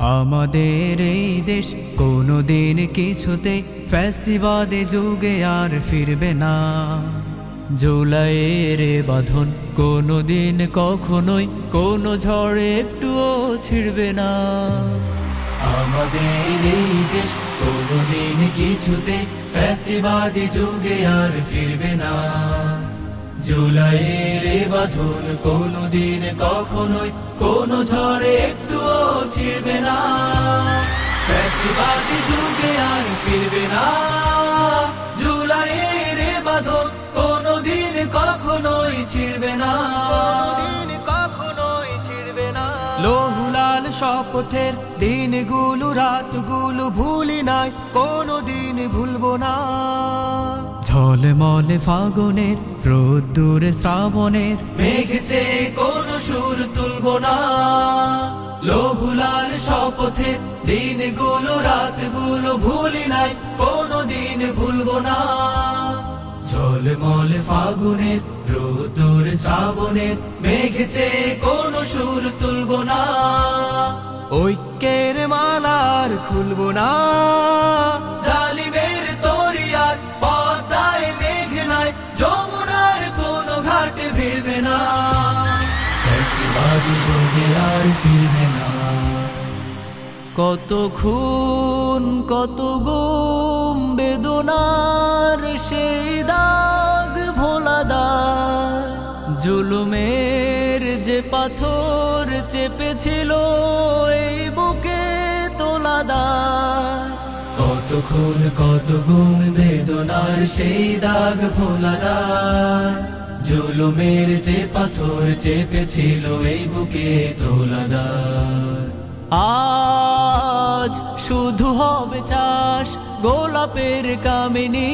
আমাদের এই দেশ কোনো দিন কিছুতে ফ্যাসিবাদে যুগে আর ফিরবে না। জুলাইয়ের বাঁধন কোনো দিন কখনোই কোনো ঝড় একটুও ছিড়বে না। আমাদের এই দেশ কোনো দিন কিছুতে ফ্যাসিবাদে যুগে আর ফিরবে না। জুলাইয়ের বাঁধন কোনো দিন কখনোই কোনো ঝড়ে একটুও ছিড়বে না। ফ্যাসিবাদী যুগে আর ফিরবে না। জুলাইয়ের বাঁধন কোনো দিন কখনোই ছিড়বে না। কখনোই ছিড়বে না। লোহুলাল শপথের দিনগুলো রাতগুলো ভুলি নাই কোনো দিন ভুলবো না। ঝলমলে ফাগুনের, রোদ্দুর শ্রাবণের। মেঘেছে কোন সুর তুলব না লোহুলাল শপথে দিনগুলো, রাতগুলো ভুলি নাই কোনো দিন ভুলব না। ঝলমলে ফাগুনের, রোদ্দুর শ্রাবণের মেঘেছে কোন সুর তুলব না, ঐক্যের মালার খুলব না। কত খুন, কত গুম, বেদনার সেই দাগ ভোলা দায় জুলুমের যে পাথর চেপেছিল, এই বুকে তোলা দায় কত খুন, কত গুম, বেদনার সেই দাগ ভোলা দায় জুলুমের যে পাথর চেপেছিল এই বুকে তোলা দায় আজ শুধু হবে চাষ গোলাপের কামিনী।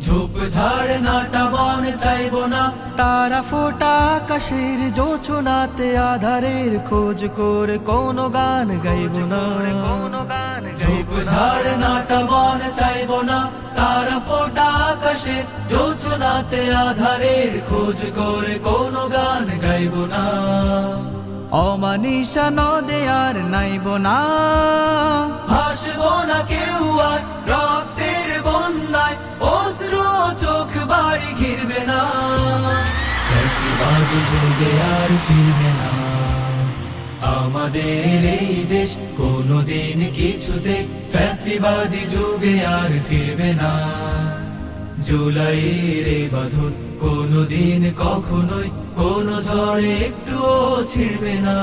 ঝোপ ঝাড় নাটা বন চাইব না। তারা ফোটা আকাশের জোছনাতে আধারের খোঁজ করে কোনো গান গাইব না। কোনো গান ঝোপ ঝাড় নাটা বন চাইব না। তারা ফোটা আকাশের জোছনাতে আধারের খোঁজ করে কোনো গান গাইব না। অমানিসা নদে আর নাইব না। ভাসব না কেউ আর, রক্তের বন্যায় অশ্র চোখ বাড়ি ঘিরবে না। আর ফিরবে না। আমাদের এই দেশ কোনোদিন কিছুতে ফ্যাসিবাদী যুগে আর ফিরবে না। জুলাইয়ের এই বাঁধন কোনোদিন কখনোই কোন ঝড়ে একটুও ছিড়বে না।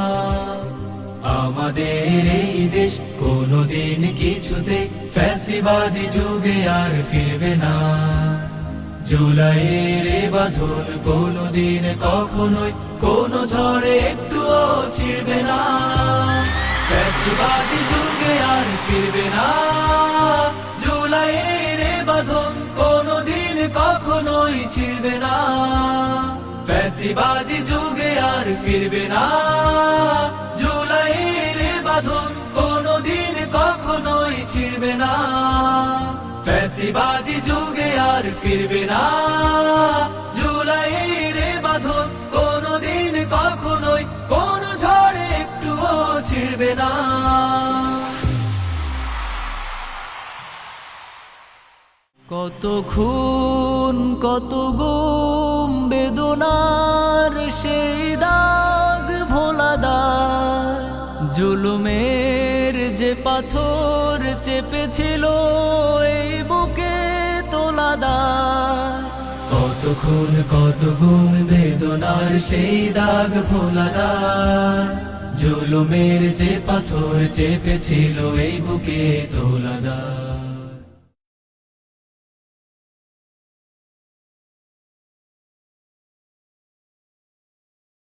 আমাদের এই দেশ কোনোদিন কিছুতে ফ্যাসিবাদী যুগে আর ফিরবে না। জুলাইয়ের এ কোনো দিন কখনোই কোনো ঝড়ে একটুও ছিড়বে না। যুগে আর ফিরবে না। জুলাইয়ের এ কোনো দিন কখনোই ছিড়বে না। ফ্যাসিবাদী যুগে আর ফিরবে না। ফ্যাসিবাদী যুগে আর ফিরবে না। জুলাইয়ের বাঁধন কোনোদিন কখনোই কোন ঝড়ে একটুও ছিড়বে না। কত খুন, কত গুম, বেদনার সেই দাগ ভোলা দায় জুলুমের যে পাথর চেপেছিল এই বুকে তোলা কতক্ষণ কত কত গুম বেদনার সেই দাগ ভোলা দা জুলুমের যে পাথর চেপেছিল এই বুকে তোলা দায়